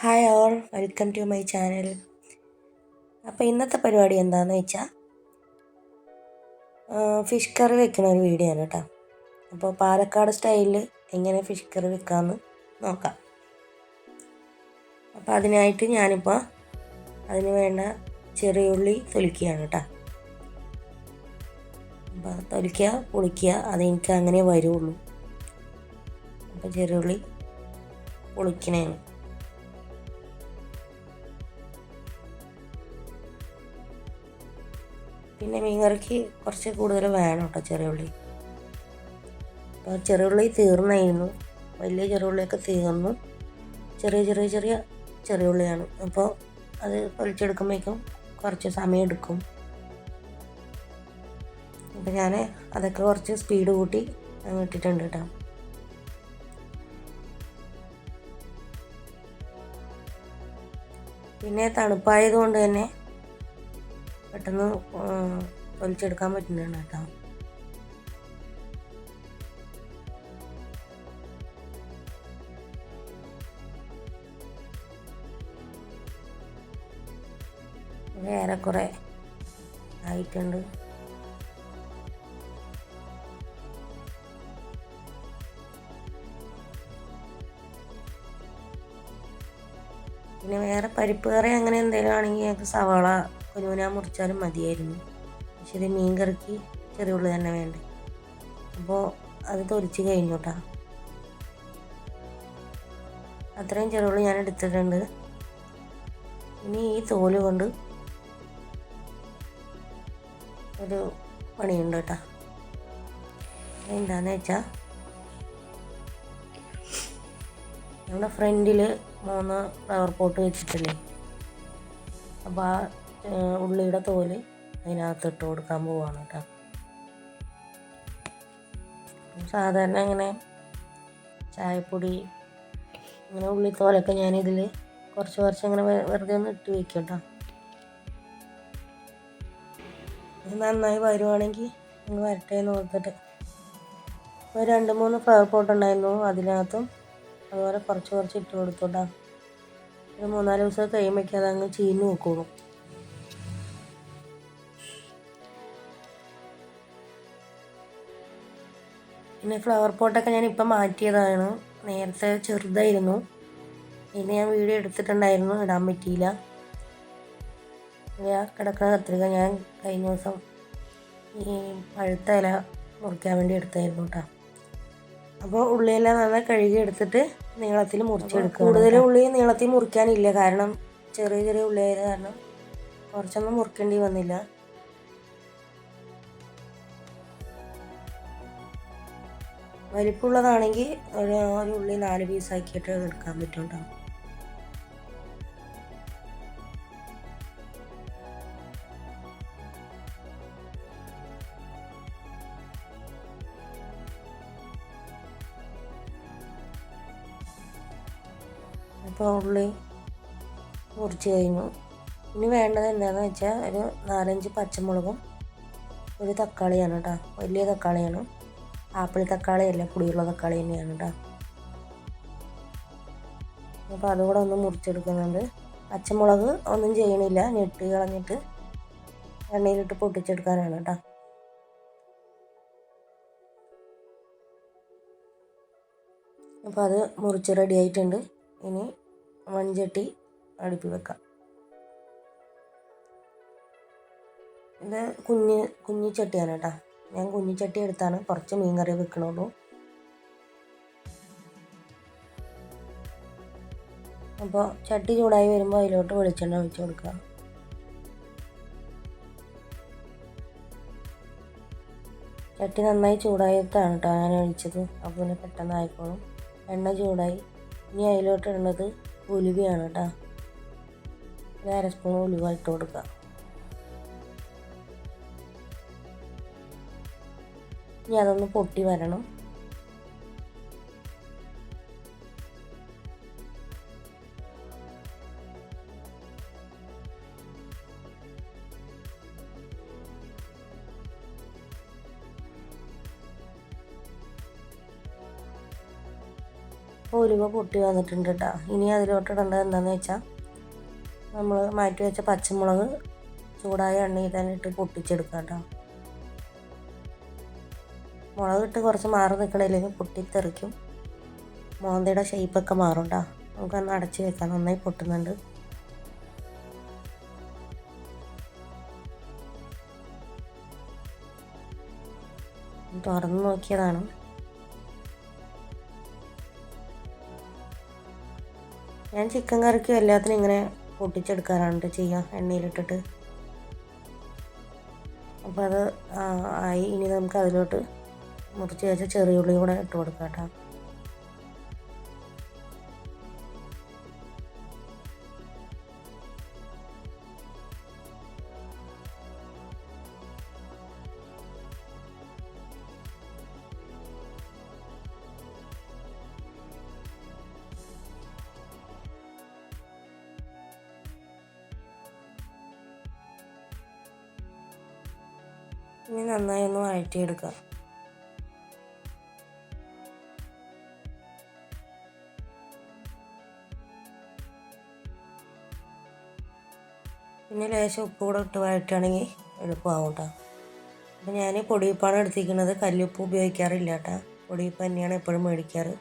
Hi all welcome to my channel അപ്പോൾ ഇന്നത്തെ പരിപാടി എന്താണെന്ന് വെച്ചാൽ ഫിഷ് കറി വെക്കുന്ന ഒരു വീഡിയോ ആണ് കേട്ടോ അപ്പോൾ പാലക്കാട് സ്റ്റൈലിൽ എങ്ങനെ ഫിഷ് കറി വെക്കാമെന്ന് നോക്കാം. അപ്പോൾ അതിനായിട്ട് ഞാനിപ്പോൾ അതിന് വേണ്ട ചെറിയുള്ളി തൊലിക്കുകയാണ് കേട്ടോ അപ്പോൾ തൊലിക്കുക പൊളിക്കുക അതെനിക്ക് അങ്ങനെ വരുള്ളൂ. അപ്പോൾ ചെറിയുള്ളി പൊളിക്കണേണ് പിന്നെ മീൻകറിക്ക് കുറച്ച് കൂടുതൽ വേണം കേട്ടോ ചെറിയുള്ളി അപ്പോൾ ചെറിയുള്ളി തീർന്നായിരുന്നു വലിയ ചെറിയുള്ളിയൊക്കെ തീർന്നു. ചെറിയ ചെറിയ ചെറിയ ചെറിയുള്ളിയാണ് അപ്പോൾ അത് പൊളിച്ചെടുക്കുമ്പോഴേക്കും കുറച്ച് സമയം എടുക്കും. അപ്പം ഞാൻ അതൊക്കെ കുറച്ച് സ്പീഡ് കൂട്ടി ഇട്ടിട്ടുണ്ട് കേട്ടോ. പിന്നെ തണുപ്പായതുകൊണ്ട് തന്നെ പെട്ടെന്ന് ഒലിച്ചെടുക്കാൻ പറ്റുന്നുണ്ട് കേട്ടോ. ഏറെക്കുറെ ആയിട്ടുണ്ട്. പിന്നെ വേറെ പരിപ്പ് കറി അങ്ങനെ എന്തെങ്കിലും ആണെങ്കിൽ ഞങ്ങൾക്ക് സവാള കുനുകുന മുറിച്ചാലും മതിയായിരുന്നു. പക്ഷേ ഇത് മീൻ കറിക്ക് ചെറിയ ഉള്ളി തന്നെ വേണ്ടേ? അപ്പോൾ അത് തൊലിച്ച് കഴിഞ്ഞു കേട്ടോ അത്രയും ചെറുള്ളി ഞാൻ എടുത്തിട്ടുണ്ട്. ഇനി ഈ തോൽ കൊണ്ട് ഒരു പണിയുണ്ട് കേട്ടോ എന്താണെന്ന് വെച്ചാൽ നമ്മുടെ ഫ്രണ്ടിൽ മൂന്ന് ഫ്ലവർ പോട്ട് വെച്ചിട്ടില്ലേ? അപ്പോൾ ആ ഉള്ളിയുടെ തോൽ അതിനകത്ത് ഇട്ട് കൊടുക്കാൻ പോവാണ് കേട്ടോ. സാധാരണ ഇങ്ങനെ ചായപ്പൊടി ഇങ്ങനെ ഉള്ളിത്തോലൊക്കെ ഞാനിതിൽ കുറച്ച് കുറച്ച് ഇങ്ങനെ വെറുതെ ഒന്ന് ഇട്ട് വയ്ക്കും കേട്ടോ. നന്നായി വരുവാണെങ്കിൽ നിങ്ങൾ വരട്ടെ എന്ന് ഓർത്തിട്ട്. ഇപ്പോൾ രണ്ട് മൂന്ന് ഫ്ലവർ പോട്ട് ഉണ്ടായിരുന്നു അതിനകത്തും അതുപോലെ കുറച്ച് കുറച്ച് ഇട്ട് കൊടുത്തോട്ടാ ഒരു മൂന്നാൽ ദിവസം കഴിയുമ്പോഴേക്കും അതങ്ങ് ചീഞ്ഞ് നോക്കുള്ളൂ പിന്നെ ഫ്ലവർ പോട്ടൊക്കെ ഞാൻ ഇപ്പം മാറ്റിയതാണ്. നേരത്തെ ചെറുതായിരുന്നു. പിന്നെ ഞാൻ വീഡിയോ എടുത്തിട്ടുണ്ടായിരുന്നു ഇടാൻ പറ്റിയില്ല. കിടക്കുന്ന കത്രിക ഞാൻ കഴിഞ്ഞ ദിവസം ഈ പഴുത്ത ഇല മുറിക്കാൻ വേണ്ടി എടുത്തായിരുന്നു കേട്ടോ അപ്പോൾ ഉള്ളിയെല്ലാം നല്ല കഴുകി എടുത്തിട്ട് നീളത്തിൽ മുറിച്ചെടുക്കുക കൂടുതൽ ഉള്ളി നീളത്തിൽ മുറിക്കാനില്ല. കാരണം ചെറിയ ചെറിയ ഉള്ളിയായത് കാരണം കുറച്ചൊന്നും മുറിക്കേണ്ടി വന്നില്ല. വലിപ്പമുള്ളതാണെങ്കിൽ ഒരു ഒരു ഉള്ളി നാല് പീസാക്കിയിട്ട് എടുക്കാൻ പറ്റുന്നുണ്ടാവും അപ്പോൾ ഉള്ളി മുറിച്ച് കഴിഞ്ഞു. ഇനി വേണ്ടത് എന്താണെന്ന് വെച്ചാൽ ഒരു നാലഞ്ച് പച്ചമുളകും ഒരു തക്കാളിയാണ് കേട്ടോ. വലിയ തക്കാളിയാണ്. ആപ്പിൾ തക്കാളി അല്ല പുളിയുള്ള തക്കാളി തന്നെയാണ് കേട്ടോ അപ്പോൾ അതുകൂടെ ഒന്ന് മുറിച്ചെടുക്കുന്നുണ്ട്. പച്ചമുളക് ഒന്നും ചെയ്യണില്ല ഞെട്ടി കളഞ്ഞിട്ട് എണ്ണയിലിട്ട് പൊട്ടിച്ചെടുക്കാനാണ് കേട്ടോ അപ്പോൾ അത് മുറിച്ച് റെഡി ആയിട്ടുണ്ട്. ഇനി മൺചട്ടി അടുപ്പിൽ വെക്കാം. ഇത് കുഞ്ഞ് കുഞ്ഞി ചട്ടിയാണ് കേട്ടോ ഞാൻ കുഞ്ഞിച്ചട്ടി എടുത്താണ്. കുറച്ച് മീൻ കറി വെക്കണുള്ളൂ. അപ്പോൾ ചട്ടി ചൂടായി വരുമ്പോൾ അതിലോട്ട് വെളിച്ചെണ്ണ ഒഴിച്ച് കൊടുക്കുക. ചട്ടി നന്നായി ചൂടായിട്ടാണ് കേട്ടോ ഞാൻ ഒഴിച്ചത്. അപ്പോൾ പിന്നെ പെട്ടെന്ന് ആയിക്കോളും. എണ്ണ ചൂടായി. ഇനി അതിലോട്ട് ഇടുന്നത് ഉലുവയാണ് കേട്ടോ. ഒരു അര സ്പൂൺ ഉലുവ ഇട്ട് കൊടുക്കുക. ഇനി അതൊന്ന് പൊട്ടി വരണം. ഉലുവ പൊട്ടി വന്നിട്ടുണ്ട് കേട്ടോ ഇനി അതിലോട്ട് ഇടേണ്ടത് എന്താണെന്ന് വെച്ചാൽ നമ്മൾ മാറ്റി വെച്ച പച്ചമുളക് ചൂടായ എണ്ണയിൽ തന്നെ ഇട്ട് പൊട്ടിച്ചെടുക്കാം കേട്ടോ മുളക് ഇട്ട് കുറച്ച് മാറി നിൽക്കണില്ലെങ്കിൽ പൊട്ടിത്തെറിക്കും. മോന്തയുടെ ഷേപ്പൊക്കെ മാറും കേട്ടോ നമുക്കൊന്ന് അടച്ച് വെക്കാം. നന്നായി പൊട്ടുന്നുണ്ട്. തുറന്ന് നോക്കിയതാണ്. ഞാൻ ചിക്കൻ കറിക്കും എല്ലാത്തിനും ഇങ്ങനെ പൊട്ടിച്ചെടുക്കാറാണ് ചെയ്യാം. എണ്ണയിലിട്ടിട്ട്. അപ്പോൾ അത് ആയി. ഇനി നമുക്ക് അതിലോട്ട് മുറിച്ച് വെച്ച ചെറിയ ഉള്ളി കൂടെ ഇട്ട് കൊടുക്കാം കേട്ടോ. ഇനി നന്നായി ഒന്ന് വഴറ്റിയെടുക്കാം. പിന്നെ ലേശം ഉപ്പ് കൂടെ ഇട്ട് വഴറ്റുകയാണെങ്കിൽ എളുപ്പമാവും കേട്ടോ അപ്പം ഞാൻ പൊടിയപ്പാണ് എടുത്തിരിക്കുന്നത്. കല്ലുപ്പ് ഉപയോഗിക്കാറില്ല കേട്ടോ. പൊടിയപ്പ് തന്നെയാണ് എപ്പോഴും മേടിക്കാറ്.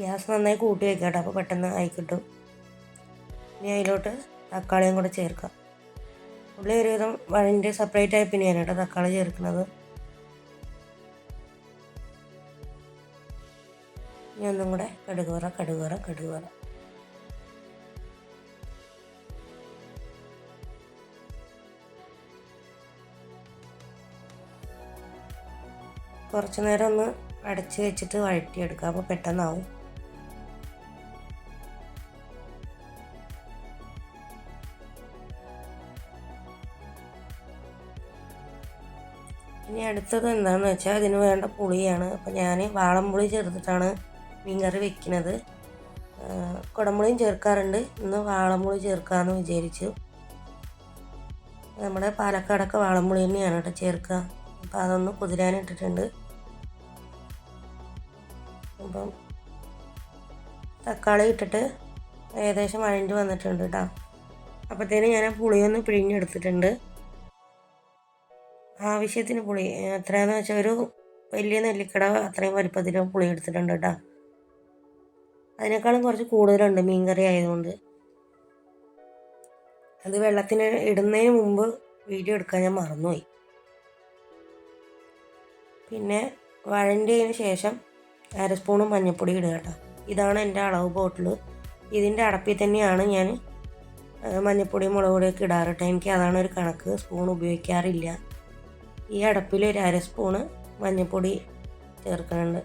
ഗ്യാസ് നന്നായി കൂട്ടി വെക്കാം കേട്ടോ അപ്പോൾ പെട്ടെന്ന് ആയി കിട്ടും. ഇനി അതിലോട്ട് തക്കാളിയും കൂടെ ചേർക്കാം. ഉള്ളി ഒരുവിധം വഴിന്റെ സെപ്പറേറ്റ് ആയി പിന്നെയാണ് കേട്ടോ തക്കാളി ചേർക്കുന്നത്. ഇനി ഒന്നും കൂടെ കടുക് വറ കടുക് വറ കടുക് കുറച്ച് നേരം ഒന്ന് അടച്ച് വെച്ചിട്ട് വഴറ്റിയെടുക്കുക അപ്പോൾ പെട്ടെന്നാവും. ഇനി അടുത്തത് എന്താണെന്ന് വെച്ചാൽ ഇതിന് വേണ്ട പുളിയാണ്. അപ്പോൾ ഞാൻ വാളംപുളി ചേർത്തിട്ടാണ് മീൻകറി വെക്കുന്നത് കുടംപുളിയും ചേർക്കാറുണ്ട്. ഇന്ന് വാളംപുളി ചേർക്കാമെന്ന് വിചാരിച്ചു. നമ്മുടെ പാലക്കാടൊക്കെ വാളംപുളി തന്നെയാണ് കേട്ടോ ചേർക്കുക അപ്പോൾ അതൊന്ന് കുതിരാനിട്ടിട്ടുണ്ട് അപ്പം തക്കാളി ഇട്ടിട്ട് ഏകദേശം അഴിഞ്ഞ് വന്നിട്ടുണ്ട് കേട്ടോ. അപ്പോഴത്തേനും ഞാൻ പുളിയൊന്ന് പിഴിഞ്ഞെടുത്തിട്ടുണ്ട്. ആവശ്യത്തിന് പുളി. എത്രയാണെന്ന് വെച്ചാൽ ഒരു വലിയ നെല്ലിക്കട അത്രയും വലിപ്പത്തിൽ പുളി എടുത്തിട്ടുണ്ട് കേട്ടോ. അതിനേക്കാളും കുറച്ച് കൂടുതലുണ്ട് മീൻകറി ആയതുകൊണ്ട്. അത് വെള്ളത്തിന് ഇടുന്നതിന് മുമ്പ് വീഡിയോ എടുക്കാൻ ഞാൻ മറന്നുപോയി. പിന്നെ വഴണ്ടതിന് ശേഷം അര സ്പൂണും മഞ്ഞൾപ്പൊടി ഇടുക കേട്ടോ. ഇതാണ് എന്റെ അളവ് ബോട്ടിൽ ഇതിന്റെ അടപ്പിൽ തന്നെയാണ് ഞാൻ മഞ്ഞൾപ്പൊടി മുളക് പൊടിയൊക്കെ ഇടാറ് കേട്ടോ. എനിക്ക് അതാണ് ഒരു കണക്ക്. സ്പൂൺ ഉപയോഗിക്കാറില്ല. ഈ അടപ്പിൽ ഒരു അര സ്പൂണ് മഞ്ഞൾപ്പൊടി ചേർക്കുന്നുണ്ട്.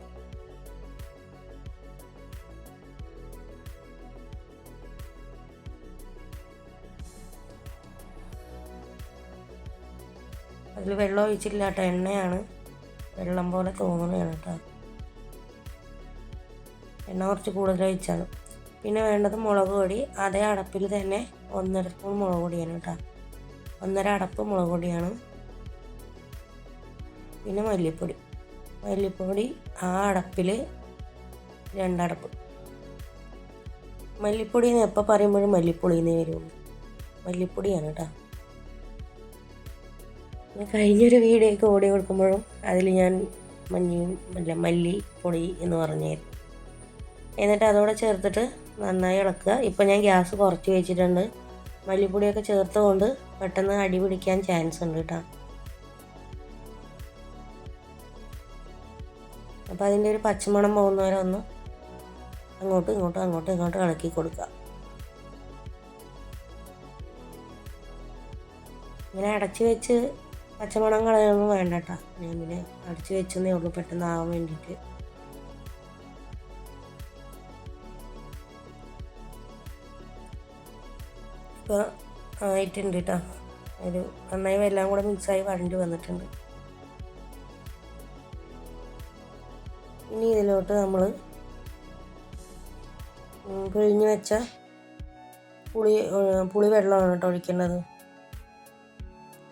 അതിൽ വെള്ളം ഒഴിച്ചില്ല കേട്ടോ എണ്ണയാണ്. വെള്ളം പോലെ തോന്നുന്നതാണ് കേട്ടോ. എണ്ണ കുറച്ച് കൂടുതൽ ഒഴിച്ചാണ്. പിന്നെ വേണ്ടത് മുളക് പൊടി. അതേ അടപ്പിൽ തന്നെ ഒന്നര സ്പൂൺ മുളക് പൊടിയാണ് കേട്ടോ. ഒന്നര അടപ്പ് മുളക് പൊടിയാണ്. പിന്നെ മല്ലിപ്പൊടി. മല്ലിപ്പൊടി ആ അടപ്പിൽ രണ്ടടപ്പ്. മല്ലിപ്പൊടി എന്ന് എപ്പോൾ പറയുമ്പോഴും മല്ലിപ്പൊടി എന്നേ വരുള്ളൂ. മല്ലിപ്പൊടിയാണ് കേട്ടോ കഴിഞ്ഞൊരു വീഡിയോ ഒക്കെ ഓടി കൊടുക്കുമ്പോഴും അതിൽ ഞാൻ മഞ്ഞയും അല്ല മല്ലിപ്പൊടി എന്ന് പറഞ്ഞായിരുന്നു എന്നിട്ട് അതോടെ ചേർത്തിട്ട് നന്നായി ഇളക്കുക. ഇപ്പം ഞാൻ ഗ്യാസ് കുറച്ച് വെച്ചിട്ടുണ്ട്. മല്ലിപ്പൊടിയൊക്കെ ചേർത്തുകൊണ്ട് പെട്ടെന്ന് അടി പിടിക്കാൻ ചാൻസ് ഉണ്ട് കേട്ടോ അപ്പോൾ അതിന്റെ ഒരു പച്ചമണം പോകുന്നവരെ ഒന്ന് അങ്ങോട്ടും ഇങ്ങോട്ടും അങ്ങോട്ടും ഇങ്ങോട്ടും ഇളക്കി കൊടുക്കുക. ഇങ്ങനെ അടച്ചു വെച്ച് പച്ചമണം കളയൊന്നും വേണ്ട കേട്ടോ ഞാൻ പിന്നെ അടച്ചു വെച്ചെന്നേ ഉള്ളൂ പെട്ടെന്ന് ആവാൻ വേണ്ടിയിട്ട്. ഇപ്പോൾ ആയിട്ടുണ്ട് കേട്ടോ ഒരു നന്നായി എല്ലാം കൂടെ മിക്സായി വഴണ്ടി വന്നിട്ടുണ്ട്. ഇനി ഇതിലോട്ട് നമ്മൾ പിഴിഞ്ഞ് വെച്ച പുളി പുളി വെള്ളമാണ് കേട്ടോ ഒഴിക്കേണ്ടത്.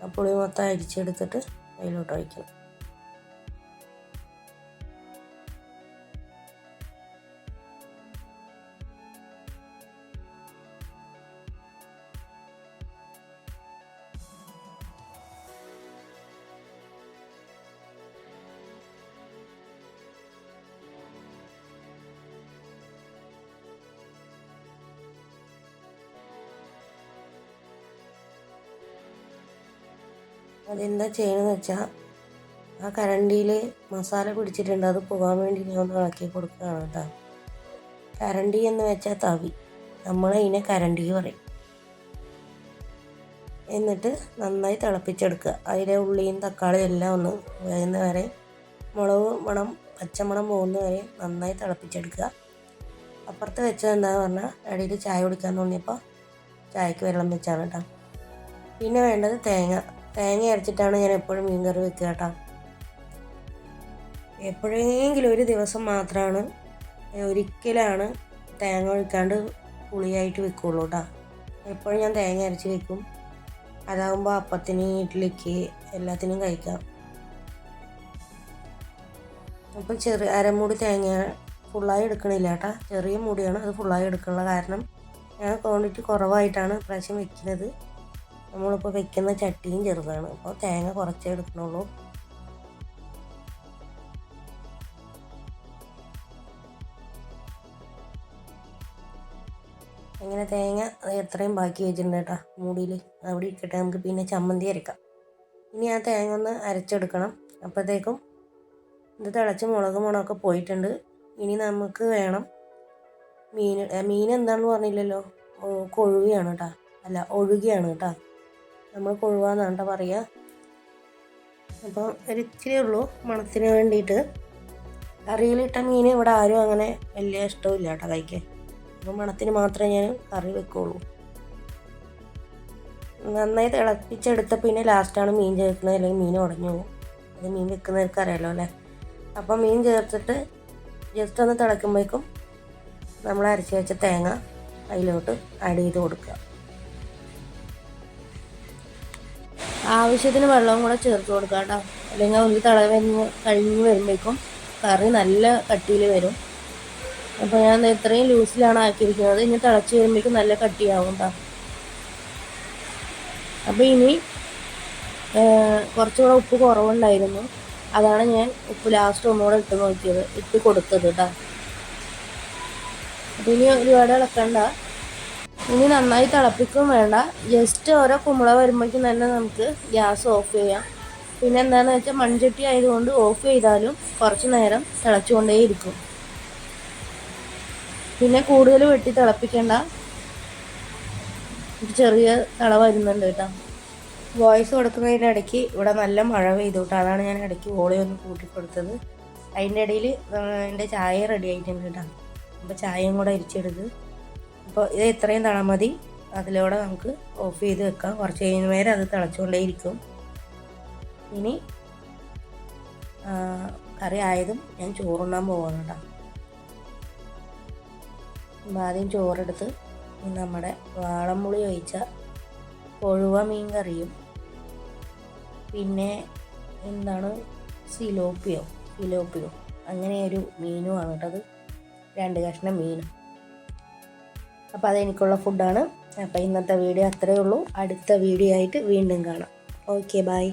ആ പുളി മൊത്തം അരിച്ചെടുത്തിട്ട് അതിലോട്ട് ഒഴിക്കണം. അതെന്താ ചെയ്യണമെന്ന് വെച്ചാൽ ആ കരണ്ടിയിൽ മസാല പിടിച്ചിട്ടുണ്ട് അത് പോകാൻ വേണ്ടി ഞാൻ ഒന്ന് ഇളക്കി കൊടുക്കുകയാണ് കേട്ടോ. കരണ്ടി എന്ന് വെച്ചാൽ തവി. നമ്മളതിനെ കരണ്ടി പറയും. എന്നിട്ട് നന്നായി തിളപ്പിച്ചെടുക്കുക. അതിലെ ഉള്ളിയും തക്കാളിയും എല്ലാം ഒന്ന് വേകുന്ന വരെ മുളക് മണം പച്ചമണം പോകുന്ന വരെ നന്നായി തിളപ്പിച്ചെടുക്കുക. അപ്പുറത്ത് വെച്ചത് എന്താണെന്ന് പറഞ്ഞാൽ ഇടയിൽ ചായ കുടിക്കാൻ തോന്നിയപ്പോൾ ചായക്ക് വെള്ളം വെച്ചാണ് കേട്ടോ. പിന്നെ വേണ്ടത് തേങ്ങ. തേങ്ങ അരച്ചിട്ടാണ് ഞാൻ എപ്പോഴും മീൻ കറി വെക്കുക കേട്ടോ. എപ്പോഴെങ്കിലും ഒരു ദിവസം മാത്രമാണ് ഒരിക്കലാണ് തേങ്ങ ഒഴിക്കാണ്ട് പുളിയായിട്ട് വെക്കുള്ളൂ കേട്ടോ. എപ്പോഴും ഞാൻ തേങ്ങ അരച്ച് വെക്കും. അതാകുമ്പോൾ അപ്പത്തിന് ഇഡ്ഡലിക്ക് എല്ലാത്തിനും കഴിക്കാം. അപ്പം ചെറിയ അരമൂടി തേങ്ങ ഫുള്ളായി എടുക്കണില്ല കേട്ടോ. ചെറിയ മുടിയാണ് അത് ഫുള്ളായി എടുക്കാനുള്ള കാരണം ഞാൻ ക്വാണ്ടിറ്റി കുറവായിട്ടാണ് പ്രാവശ്യം വെക്കുന്നത്. നമ്മളിപ്പോൾ വെക്കുന്ന ചട്ടിയും ചെറുതാണ്. അപ്പോൾ തേങ്ങ കുറച്ചേ എടുക്കണുള്ളൂ. അങ്ങനെ തേങ്ങ എത്രയും ബാക്കി വെച്ചിട്ടുണ്ട് കേട്ടോ. മൂടിയിൽ അവിടെ ഇട്ടിട്ട് നമുക്ക് പിന്നെ ചമ്മന്തി അരക്കാം. ഇനി ആ തേങ്ങ ഒന്ന് അരച്ചെടുക്കണം. അപ്പോഴത്തേക്കും ഇത് തിളച്ച് മുളക് മുളകൊക്കെ പോയിട്ടുണ്ട്. ഇനി നമുക്ക് വേണം മീൻ മീൻ എന്താണെന്ന് പറഞ്ഞില്ലല്ലോ? കൊഴുവയാണ് കേട്ടോ. അല്ല ഒഴുകിയാണ് കേട്ടോ. നമ്മൾ കൊഴുവാന്നാണ് കേട്ടോ പറയുക അപ്പം ഒരിച്ചിരി ഉള്ളൂ മണത്തിന് വേണ്ടിയിട്ട് കറിയിലിട്ട മീൻ ഇവിടെ ആരും അങ്ങനെ വലിയ ഇഷ്ടമില്ല കേട്ടോ കഴിക്കാൻ. അപ്പം മണത്തിന് മാത്രമേ ഞാൻ കറി വെക്കുള്ളൂ. നന്നായി തിളപ്പിച്ചെടുത്ത പിന്നെ ലാസ്റ്റാണ് മീൻ ചേർക്കുന്നത് അല്ലെങ്കിൽ മീൻ ഉടഞ്ഞു പോകും. അത് മീൻ വെക്കുന്നവർക്ക് അറിയാലോ അല്ലേ? അപ്പം മീൻ ചേർത്തിട്ട് ജസ്റ്റ് ഒന്ന് തിളക്കുമ്പോഴേക്കും നമ്മൾ അരച്ച് വെച്ച തേങ്ങ അതിലോട്ട് ആഡ് ചെയ്ത് കൊടുക്കുക. ആവശ്യത്തിന് വെള്ളവും കൂടെ ചേർത്ത് കൊടുക്കുക കേട്ടോ. അല്ലെങ്കിൽ ഒരു തള കഴിഞ്ഞ് കഴിഞ്ഞ് വരുമ്പോഴേക്കും കറി നല്ല കട്ടിയിൽ വരും. അപ്പോൾ ഞാൻ ഇത്രയും ലൂസിലാണ് ആക്കിയിരിക്കുന്നത്. ഇനി തിളച്ച് വരുമ്പോഴേക്കും നല്ല കട്ടിയാവും കേട്ടോ. അപ്പോൾ ഇനി കുറച്ചുകൂടെ ഉപ്പ് കുറവുണ്ടായിരുന്നു. അതാണ് ഞാൻ ഉപ്പ് ലാസ്റ്റ് ഒന്നുകൂടെ ഇട്ട് നോക്കിയത്. ഇട്ട് കൊടുത്തത് കേട്ടോ. അപ്പോൾ ഇനി ഒരുപാട് ഇളക്കണ്ട. ഇനി നന്നായി തിളപ്പിക്കും വേണ്ട. ജസ്റ്റ് ഓരോ കുമ്പള വരുമ്പോഴേക്കും തന്നെ നമുക്ക് ഗ്യാസ് ഓഫ് ചെയ്യാം. പിന്നെ എന്താണെന്ന് വെച്ചാൽ മൺചട്ടി ആയതുകൊണ്ട് ഓഫ് ചെയ്താലും കുറച്ച് നേരം തിളച്ചുകൊണ്ടേയിരിക്കും. പിന്നെ കൂടുതൽ വെട്ടി തിളപ്പിക്കേണ്ട. ഒരു ചെറിയ തള വരുന്നുണ്ട് കേട്ടോ. വോയിസ് കൊടുക്കുന്നതിന്റെ ഇടയ്ക്ക് ഇവിടെ നല്ല മഴ പെയ്തു കേട്ടോ. അതാണ് ഞാൻ ഇടയ്ക്ക് ഓളി ഒന്ന് കൂട്ടിക്കൊടുത്തത്. അതിന്റെ ഇടയിൽ എന്റെ ചായ റെഡി ആയിട്ടുണ്ട് കേട്ടോ. അപ്പോൾ ചായയും കൂടെ അരിച്ചെടുത്ത് അപ്പോൾ ഇത് ഇത്രയും തള മതി. അതിലൂടെ നമുക്ക് ഓഫ് ചെയ്ത് വെക്കാം. കുറച്ച് കഴിയുന്ന നേരം അത് തിളച്ചുകൊണ്ടേയിരിക്കും ഇനി കറി ആയതും ഞാൻ ചോറുണ്ണാൻ അപ്പോൾ ആദ്യം ചോറെടുത്ത് നമ്മുടെ വാളംപുളി ഒഴിച്ച കൊഴുവ മീൻ കറിയും. പിന്നെ എന്താണ്? സിലോപ്പിയോ. സിലോപ്പിയോ. അങ്ങനെ ഒരു മീനുമാണ് കേട്ടത് രണ്ട് കഷ്ണം മീനും അപ്പോൾ അതെനിക്കുള്ള ഫുഡാണ് അപ്പോൾ ഇന്നത്തെ വീഡിയോ അത്രയേ ഉള്ളൂ. അടുത്ത വീഡിയോ ആയിട്ട് വീണ്ടും കാണാം. Okay bye